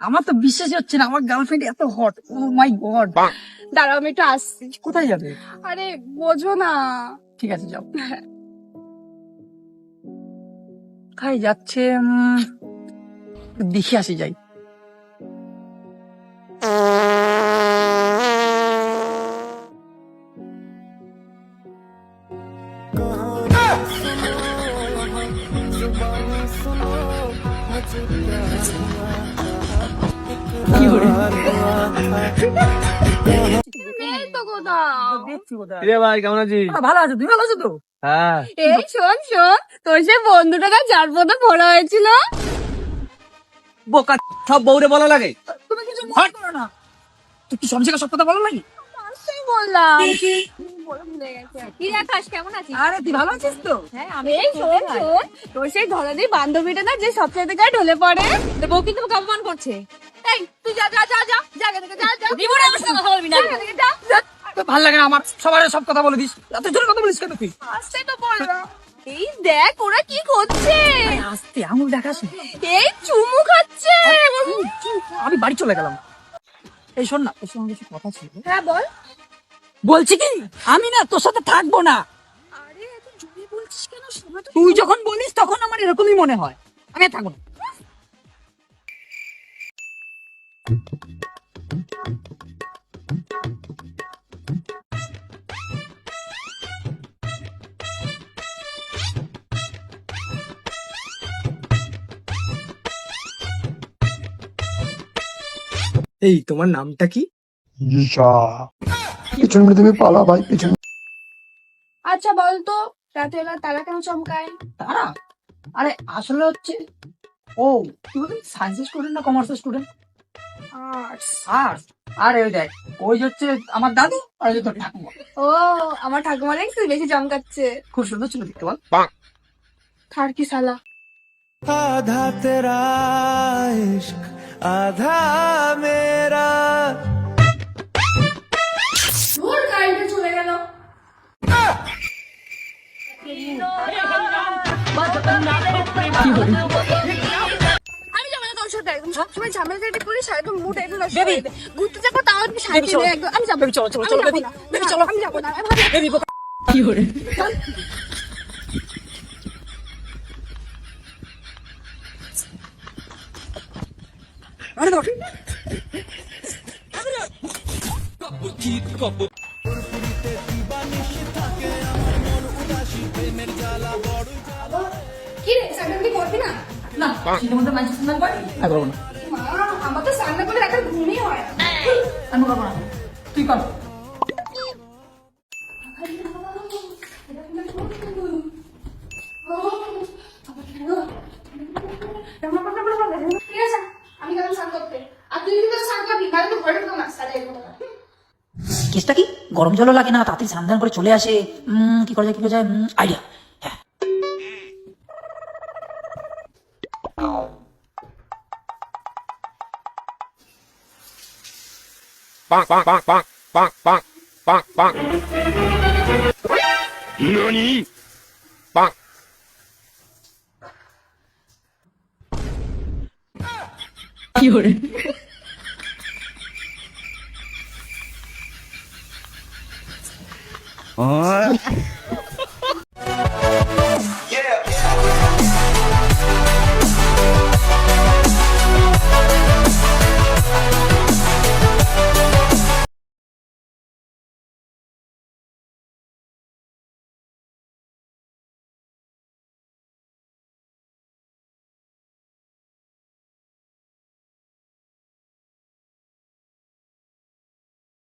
আমার তো বিশ্বাসই হচ্ছে না আমার গার্লফ্রেন্ড এত হট ও মাই গড দাঁড়াও আমি একটু আসছি কোথায় যাবে? আরে বোঝো না। ঠিক আছে যাও। কোথায় যাচ্ছে দেখে আসি যাই। ভালো আছো তুমি ভালো আছো তো? হ্যাঁ। এই শোন শোন তোর সে বন্ধুটা যার মতো ভরা হয়েছিল। বোকা সব বউরে বলা লাগে। তুমি কিছু মনে করো না। তুই কি সব সব কথা বলো নাকি? বললাম। বলে ভুলে গেছে কি আকাশ কেমন আছিস? আরে তুই ভালো আছিস তো? হ্যাঁ আমি এই শোন শোন তোর সেই ধরাদি বান্ধবীটা না যে সবচেয়ে গায়ে ঢলে পড়ে বউ কিন্তু অপমান করছে। এই তুই যা যা যা যা জায়গা থেকে যা যা। জীবনে আমার সাথে কথা বলবি না। জায়গা থেকে যা। যা। লাগে না আমার সবার সব কথা বলে দিস। এত জোরে কথা বলিস কেন তুই? আসতে তো এই দেখ ওরা কি করছে? আস্তে আঙুল দেখাস না। এই চুমু খাচ্ছে। আমি বাড়ি চলে গেলাম। এই শোন না তোর সঙ্গে কিছু কথা ছিল। হ্যাঁ বল। বলছি কি? আমি না তোর সাথে থাকব না। তুই যখন বলিস তখন আমার এরকমই মনে হয়। আমি থাকব না। এই তোমার নামটা কি? ঈশা। পিছন মেরে তুমি পালা ভাই পিছন। আচ্ছা বলতো রাতে বেলা তারা কেন চমকায়? তারা? আরে আসলে হচ্ছে ও তুই বলছিস সায়েন্স স্টুডেন্ট না কমার্স স্টুডেন্ট আর্টস ওই দেখ ওই হচ্ছে আমার দাদু আর ওই তোর ঠাকুমা। ও আমার ঠাকুমা বেশি চমকাচ্ছে খুব সুন্দর ছিল দেখতে বল। থার কি আধা আধা মেরা। কারেন্টে চলে গেল। কি হলো? সবসময় ঝামেলা ঝাটি করি সারাদিন মুড একদম নষ্ট হয়ে যায়। ঘুরতে যাব তাও একটু শান্তি নেই একদম আমি যাব। চলো চলো চলো বেবি বেবি চলো। আমি যাব না। বেবি কি করে আরে ধর কি রে সাইকেল কি করবি না? না মধ্যে মাঝে স্নান করি করব না। আমার তো করে ঘুমই হয় আমি করব না তুই কর কেসটা কি? গরম জলও লাগে না তাড়াতাড়ি স্নান করে চলে আসে। উম, কি করা যায় কি করা যায়? আইডিয়া 棒棒棒棒棒棒棒棒。那你棒。有人。唉